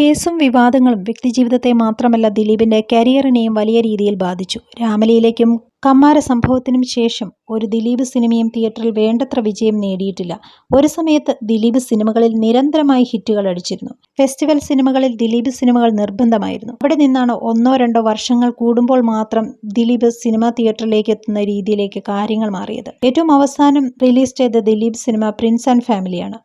കേസും വിവാദങ്ങളും വ്യക്തിജീവിതത്തെ മാത്രമല്ല ദിലീപിന്റെ കരിയറിനെയും വലിയ രീതിയിൽ ബാധിച്ചു. രാമലീലയ്ക്കും കമ്മാര സംഭവത്തിനും ശേഷം ഒരു ദിലീപ് സിനിമയും തിയേറ്ററിൽ വേണ്ടത്ര വിജയം നേടിയിട്ടില്ല. ഒരു സമയത്ത് ദിലീപ് സിനിമകളിൽ നിരന്തരമായി ഹിറ്റുകൾ അടിച്ചിരുന്നു. ഫെസ്റ്റിവൽ സിനിമകളിൽ ദിലീപ് സിനിമകൾ നിർബന്ധമായിരുന്നു. അവിടെ നിന്നാണ് ഒന്നോ രണ്ടോ വർഷങ്ങൾ കൂടുമ്പോൾ മാത്രം ദിലീപ് സിനിമ തിയേറ്ററിലേക്ക് എത്തുന്ന രീതിയിലേക്ക് കാര്യങ്ങൾ മാറിയത്. ഏറ്റവും അവസാനം റിലീസ് ചെയ്ത ദിലീപ് സിനിമ പ്രിൻസ് ആൻഡ് ഫാമിലിയാണ്.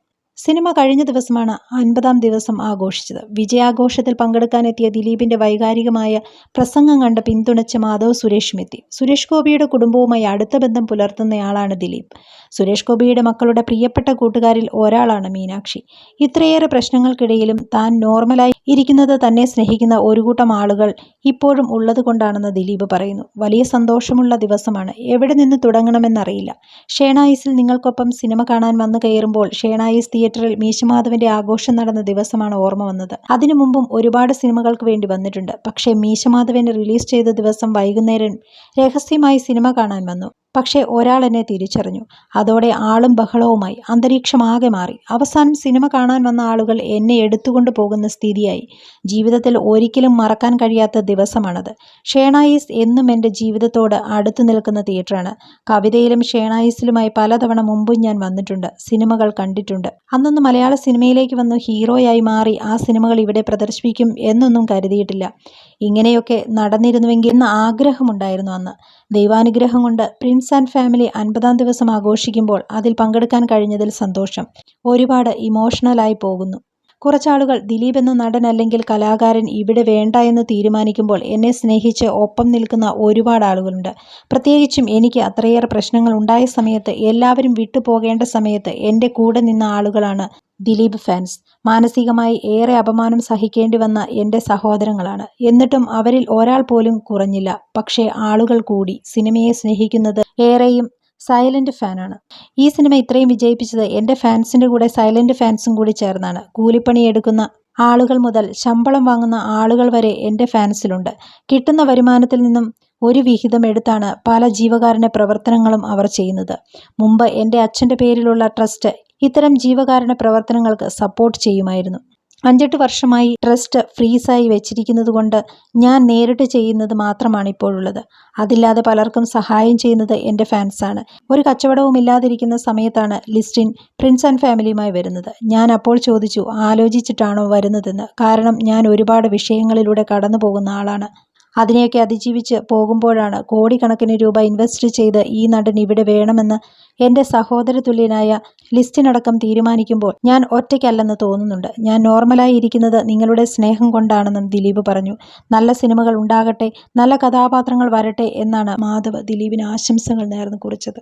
സിനിമ കഴിഞ്ഞ ദിവസമാണ് അൻപതാം ദിവസം ആഘോഷിച്ചത്. വിജയാഘോഷത്തിൽ പങ്കെടുക്കാനെത്തിയ ദിലീപിന്റെ വൈകാരികമായ പ്രസംഗം കണ്ട് പിന്തുണച്ച് മാധവ് സുരേഷും എത്തി സുരേഷ് ഗോപിയുടെ കുടുംബവുമായി അടുത്ത ബന്ധം പുലർത്തുന്നയാളാണ് ദിലീപ്. സുരേഷ് ഗോപിയുടെ മക്കളുടെ പ്രിയപ്പെട്ട കൂട്ടുകാരിൽ ഒരാളാണ് മീനാക്ഷി. ഇത്രയേറെ പ്രശ്നങ്ങൾക്കിടയിലും താൻ നോർമലായി ഇരിക്കുന്നത് തന്നെ സ്നേഹിക്കുന്ന ഒരു കൂട്ടം ആളുകൾ ഇപ്പോഴും ഉള്ളതുകൊണ്ടാണെന്ന് ദിലീപ് പറയുന്നു. വലിയ സന്തോഷമുള്ള ദിവസമാണ്. എവിടെ നിന്ന് തുടങ്ങണമെന്നറിയില്ല. ഷേണായിസിൽ നിങ്ങൾക്കൊപ്പം സിനിമ കാണാൻ വന്നു കയറുമ്പോൾ ഷേണായിസ് തിയേറ്ററിൽ മീശമാധവന്റെ ആഘോഷം നടന്ന ദിവസമാണ് ഓർമ്മ വന്നത്. അതിനു മുമ്പും ഒരുപാട് സിനിമകൾക്ക് വേണ്ടി വന്നിട്ടുണ്ട്. പക്ഷേ മീശമാധവനെ റിലീസ് ചെയ്ത ദിവസം വൈകുന്നേരം രഹസ്യമായി സിനിമ കാണാൻ വന്നു. പക്ഷേ ഒരാൾ എന്നെ തിരിച്ചറിഞ്ഞു. അതോടെ ആളും ബഹളവുമായി. അന്തരീക്ഷമാകെ മാറി. അവസാനം സിനിമ കാണാൻ വന്ന ആളുകൾ എന്നെ എടുത്തുകൊണ്ട് പോകുന്ന സ്ഥിതിയായി. ജീവിതത്തിൽ ഒരിക്കലും മറക്കാൻ കഴിയാത്ത ദിവസമാണത്. ഷേണായിസ് എന്നും എന്റെ ജീവിതത്തോട് അടുത്തു നിൽക്കുന്ന തിയേറ്ററാണ്. കവിതയിലും ഷേണായിസിലുമായി പലതവണ മുമ്പും ഞാൻ വന്നിട്ടുണ്ട്. സിനിമകൾ കണ്ടിട്ടുണ്ട്. അന്നൊന്നും മലയാള സിനിമയിലേക്ക് വന്നു ഹീറോയായി മാറി ആ സിനിമകൾ ഇവിടെ പ്രദർശിപ്പിക്കും എന്നൊന്നും കരുതിയിട്ടില്ല. ഇങ്ങനെയൊക്കെ നടന്നിരുന്നുവെങ്കിൽ എന്ന ആഗ്രഹമുണ്ടായിരുന്നു അന്ന്. ദൈവാനുഗ്രഹം കൊണ്ട് പ്രിൻസ് ആൻഡ് ഫാമിലി അൻപതാം ദിവസം ആഘോഷിക്കുമ്പോൾ അതിൽ പങ്കെടുക്കാൻ കഴിഞ്ഞതിൽ സന്തോഷം. ഒരുപാട് ഇമോഷണലായി പോകുന്നു. കുറച്ചാളുകൾ ദിലീപ് എന്ന നടൻ അല്ലെങ്കിൽ കലാകാരൻ ഇവിടെ വേണ്ട എന്ന് തീരുമാനിക്കുമ്പോൾ എന്നെ സ്നേഹിച്ച് ഒപ്പം നിൽക്കുന്ന ഒരുപാട് ആളുകളുണ്ട്. പ്രത്യേകിച്ചും എനിക്ക് അത്രയേറെ പ്രശ്നങ്ങൾ ഉണ്ടായ സമയത്ത് എല്ലാവരും വിട്ടുപോകേണ്ട സമയത്ത് എന്റെ കൂടെ നിന്ന ആളുകളാണ് ദിലീപ് ഫാൻസ്. മാനസികമായി ഏറെ അപമാനം സഹിക്കേണ്ടി വന്ന എന്റെ സഹോദരങ്ങളാണ്. എന്നിട്ടും അവരിൽ ഒരാൾ പോലും കുറഞ്ഞില്ല. പക്ഷേ ആളുകൾ കൂടി. സിനിമയെ സ്നേഹിക്കുന്നത് ഏറെയും സൈലന്റ് ഫാനാണ്. ഈ സിനിമ ഇത്രയും വിജയിപ്പിച്ചത് എന്റെ ഫാൻസിന്റെ കൂടെ സൈലന്റ് ഫാൻസും കൂടി ചേർന്നാണ്. കൂലിപ്പണി എടുക്കുന്ന ആളുകൾ മുതൽ ശമ്പളം വാങ്ങുന്ന ആളുകൾ വരെ എന്റെ ഫാൻസിലുണ്ട്. കിട്ടുന്ന വരുമാനത്തിൽ നിന്നും ഒരു വിഹിതം എടുത്താണ് പല ജീവകാരുണ്യ പ്രവർത്തനങ്ങളും അവർ ചെയ്യുന്നത്. മുമ്പ് എന്റെ അച്ഛന്റെ പേരിലുള്ള ട്രസ്റ്റ് ഇത്തരം ജീവകാരുണ്യ പ്രവർത്തനങ്ങൾക്ക് സപ്പോർട്ട് ചെയ്യുമായിരുന്നു. അഞ്ചെട്ട് വർഷമായി ട്രസ്റ്റ് ഫ്രീസായി വെച്ചിരിക്കുന്നത് കൊണ്ട് ഞാൻ നേരിട്ട് ചെയ്യുന്നത് മാത്രമാണ് ഇപ്പോഴുള്ളത്. അതില്ലാതെ പലർക്കും സഹായം ചെയ്യുന്നത് എന്റെ ഫാൻസാണ്. ഒരു കച്ചവടവും ഇല്ലാതിരിക്കുന്ന സമയത്താണ് ലിസ്റ്റിൻ പ്രിൻസ് ആൻഡ് ഫാമിലിയുമായി വരുന്നത്. ഞാൻ അപ്പോൾ ചോദിച്ചു ആലോചിച്ചിട്ടാണോ വരുന്നതെന്ന്. കാരണം ഞാൻ ഒരുപാട് വിഷയങ്ങളിലൂടെ കടന്നു പോകുന്ന ആളാണ്. അതിനെയൊക്കെ അതിജീവിച്ച് പോകുമ്പോഴാണ് കോടിക്കണക്കിന് രൂപ ഇൻവെസ്റ്റ് ചെയ്ത് ഈ നടൻ ഇവിടെ വേണമെന്ന് എന്റെ സഹോദര തുല്യനായ ലിസ്റ്റിനടക്കം തീരുമാനിക്കുമ്പോൾ ഞാൻ ഒറ്റയ്ക്കല്ലെന്ന് തോന്നുന്നുണ്ട്. ഞാൻ നോർമലായി ഇരിക്കുന്നത് നിങ്ങളുടെ സ്നേഹം കൊണ്ടാണെന്നും ദിലീപ് പറഞ്ഞു. നല്ല സിനിമകൾ ഉണ്ടാകട്ടെ, നല്ല കഥാപാത്രങ്ങൾ വരട്ടെ എന്നാണ് മാധവ് ദിലീപിന് ആശംസകൾ നേർന്നു കുറിച്ചത്.